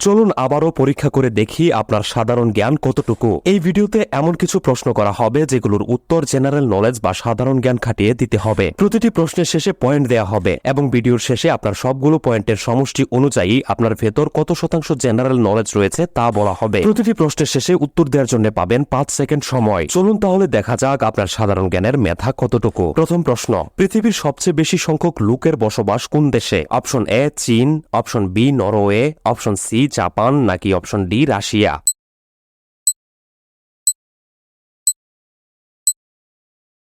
চলুন আবারও পরীক্ষা করে দেখি আপনার সাধারণ জ্ঞান কতটুকু। এই ভিডিওতে এমন কিছু প্রশ্ন করা হবে যেগুলোর উত্তর জেনারেল নলেজ বা সাধারণ জ্ঞান খাটিয়ে দিতে হবে। প্রতিটি প্রশ্নের শেষে পয়েন্ট দেয়া হবে এবং ভিডিওর শেষে আপনার সবগুলো পয়েন্টের সমষ্টি অনুযায়ী আপনার ভেতর কত শতাংশ জেনারেল নলেজ রয়েছে তা বলা হবে। প্রতিটি প্রশ্নের শেষে উত্তর দেওয়ার জন্য পাবেন পাঁচ সেকেন্ড সময়। চলুন তাহলে দেখা যাক আপনার সাধারণ জ্ঞানের মেধা কতটুকু। প্রথম প্রশ্ন, পৃথিবীর সবচেয়ে বেশি সংখ্যক লোকের বসবাস কোন দেশে? অপশন এ, চীন। Option B, Norway. Option C Japan নাকি অপশন ডি, রাশিয়া?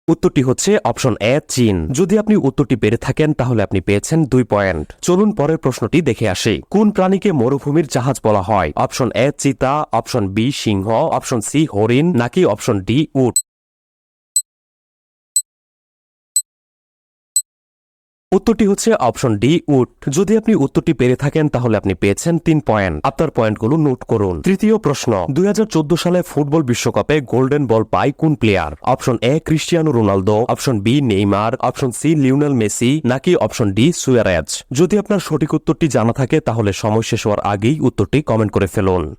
উত্তরটি হচ্ছে অপশন এ, চীন। যদি আপনি উত্তরটি পেরে থাকেন, তাহলে আপনি পেয়েছেন দুই পয়েন্ট। চলুন পরের প্রশ্নটি দেখে আসি। কোন প্রাণীকে মরুভূমির জাহাজ বলা হয়? অপশন এ, চিতা, অপশন বি, সিংহ, অপশন সি, হরিণ, নাকি অপশন ডি, উট? উত্তরটি হচ্ছে অপশন ডি, উট। যদি আপনি উত্তরটি পেরে থাকেন, তাহলে আপনি পেয়েছেন তিন পয়েন্ট। আপনার পয়েন্টগুলো নোট করুন। তৃতীয় প্রশ্ন, দুই হাজার চোদ্দ সালে ফুটবল বিশ্বকাপে গোল্ডেন বল পায় কোন player? Option A Cristiano Ronaldo. Option B, Neymar. Option C, Lionel Messi. নাকি অপশন ডি, সুয়ারেজ? যদি আপনার সঠিক উত্তরটি জানা থাকে, তাহলে সময় শেষ হওয়ার আগেই উত্তরটি কমেন্ট করে ফেলুন।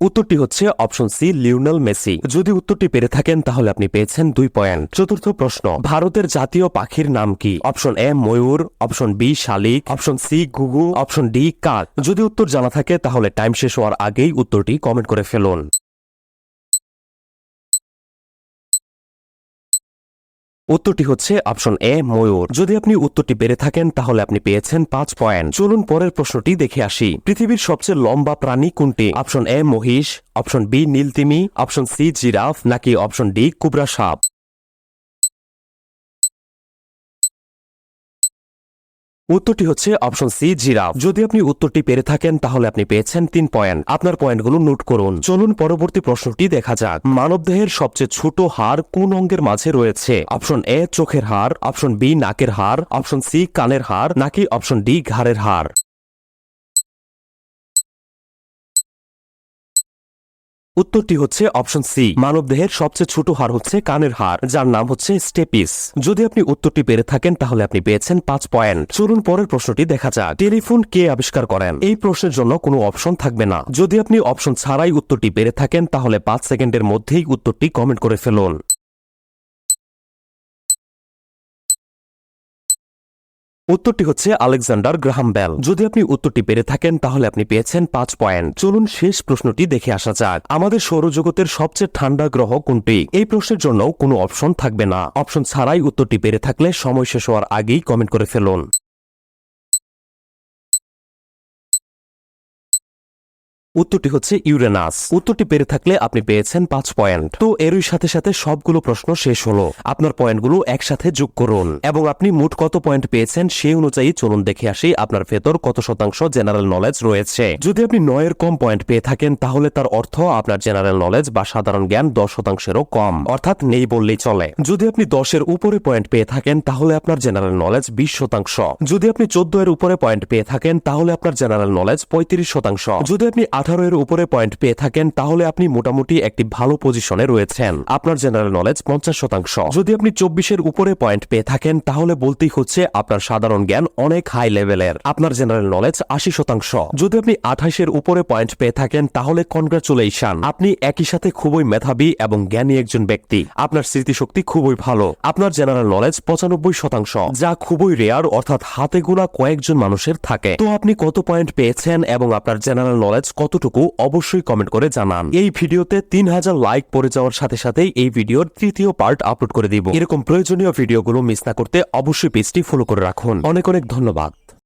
উত্তরটি হচ্ছে অপশন সি, লিওনেল মেসি। যদি উত্তরটি পেরে থাকেন, তাহলে আপনি পেয়েছেন দুই পয়েন্ট। চতুর্থ প্রশ্ন, ভারতের জাতীয় পাখির নাম কি? অপশন এ, ময়ূর, অপশন বি, শালিক, অপশন সি গুগু অপশন ডি, কাক। যদি উত্তর জানা থাকে, তাহলে টাইম শেষ হওয়ার আগেই উত্তরটি কমেন্ট করে ফেলুন। উত্তরটি হচ্ছে অপশন এ, ময়ূর। যদি আপনি উত্তরটি পেরে থাকেন, তাহলে আপনি পেয়েছেন পাঁচ পয়েন্ট। চলুন পরের প্রশ্নটি দেখে আসি। পৃথিবীর সবচেয়ে লম্বা প্রাণী কোনটি? অপশন এ, মহিষ। Option B, নীলতিমি। Option C, giraffe. নাকি অপশন ডি, কুবরা সাপ? উত্তরটি হচ্ছে অপশন সি, জিরাফ। যদি আপনি উত্তরটি পেরে থাকেন, তাহলে আপনি পেয়েছেন তিন পয়েন্ট। আপনার পয়েন্টগুলো নোট করুন। চলুন পরবর্তী প্রশ্নটি দেখা যাক। মানবদেহের সবচেয়ে ছোট হার কোন অঙ্গের মাঝে রয়েছে? অপশন এ, চোখের হার অপশন বি, নাকের হার অপশন সি, কানের হার নাকি অপশন ডি, ঘাড়ের হাড়? উত্তরটি হচ্ছে অপশন সি। মানবদেহের সবচেয়ে ছোট হার হচ্ছে কানের হার যার নাম হচ্ছে স্টেপিস। যদি আপনি উত্তরটি পেরে থাকেন, তাহলে আপনি পেয়েছেন পাঁচ পয়েন্ট। চলুন পরের প্রশ্নটি দেখা যাক। টেলিফোন কে আবিষ্কার করেন? এই প্রশ্নের জন্য কোনো অপশন থাকবে না। যদি আপনি অপশন ছাড়াই উত্তরটি পেরে থাকেন, তাহলে পাঁচ সেকেন্ডের মধ্যেই উত্তরটি কমেন্ট করে ফেলুন। উত্তরটি হচ্ছে আলেকজান্ডার গ্রাহাম বেল। যদি আপনি উত্তরটি পেরে থাকেন, তাহলে আপনি পেয়েছেন পাঁচ পয়েন্ট। চলুন শেষ প্রশ্নটি দেখে আসা যাক। আমাদের সৌরজগতের সবচেয়ে ঠান্ডা গ্রহ কোনটি? এই প্রশ্নের জন্য কোনো অপশন থাকবে না। অপশন ছাড়াই উত্তরটি পেরে থাকলে সময় শেষ হওয়ার আগেই কমেন্ট করে ফেলুন। উত্তরটি হচ্ছে ইউরেনাস। উত্তরটি পেরে থাকলে আপনি পেয়েছেন পাঁচ পয়েন্ট। তো এরই সাথে সাথে সবগুলো প্রশ্ন শেষ হলো। আপনার পয়েন্টগুলো একসাথে যোগ করুন। এবং আপনি মোট কত পয়েন্ট পেয়েছেন সেই অনুযায়ী চলুন দেখে আসি আপনার ভেতর কত শতাংশ জেনারেল নলেজ রয়েছে। যদি আপনি নয়ের কম পয়েন্ট পেয়ে থাকেন, তাহলে তার অর্থ আপনার জেনারেল নলেজ বা সাধারণ জ্ঞান দশ শতাংশেরও কম। অর্থাৎ নেই বললেই চলে। যদি আপনি দশের উপরে পয়েন্ট পেয়ে থাকেন, তাহলে আপনার জেনারেল নলেজ বিশ শতাংশ। যদি আপনি চোদ্দ এর উপরে পয়েন্ট পেয়ে থাকেন, তাহলে আপনার জেনারেল নলেজ পঁয়ত্রিশ শতাংশ। যদি আপনি আঠারো এর উপরে পয়েন্ট পেয়ে থাকেন, তাহলে আপনি মোটামুটি একটি ভালো পজিশনে রয়েছেন। আপনার জেনারেল নলেজ পঞ্চাশ শতাংশ। যদি আপনি চব্বিশের উপরে পয়েন্ট পেয়ে থাকেন, তাহলে বলতেই হচ্ছে আপনার সাধারণ জ্ঞান অনেক হাই লেভেলের আপনার জেনারেল নলেজ আশি শতাংশ। যদি আপনি আঠাশের উপরে পয়েন্ট পেয়ে থাকেন, তাহলে কনগ্রাচুলেশন আপনি একই সাথে খুবই মেধাবী এবং জ্ঞানী একজন ব্যক্তি। আপনার স্মৃতিশক্তি খুবই ভালো। আপনার জেনারেল নলেজ পঁচানব্বই শতাংশ, যা খুবই রেয়ার অর্থাৎ হাতে গোনা কয়েকজন মানুষের থাকে। তো আপনি কত পয়েন্ট পেয়েছেন এবং আপনার জেনারেল নলেজ কতটুকু অবশ্যই কমেন্ট করে জানান। এই ভিডিওতে তিন হাজার লাইক পড়ে যাওয়ার সাথে সাথেই এই ভিডিওর তৃতীয় পার্ট আপলোড করে দিব। এরকম প্রয়োজনীয় ভিডিওগুলো মিস না করতে অবশ্যই পেজটি ফলো করে রাখুন। অনেক অনেক ধন্যবাদ।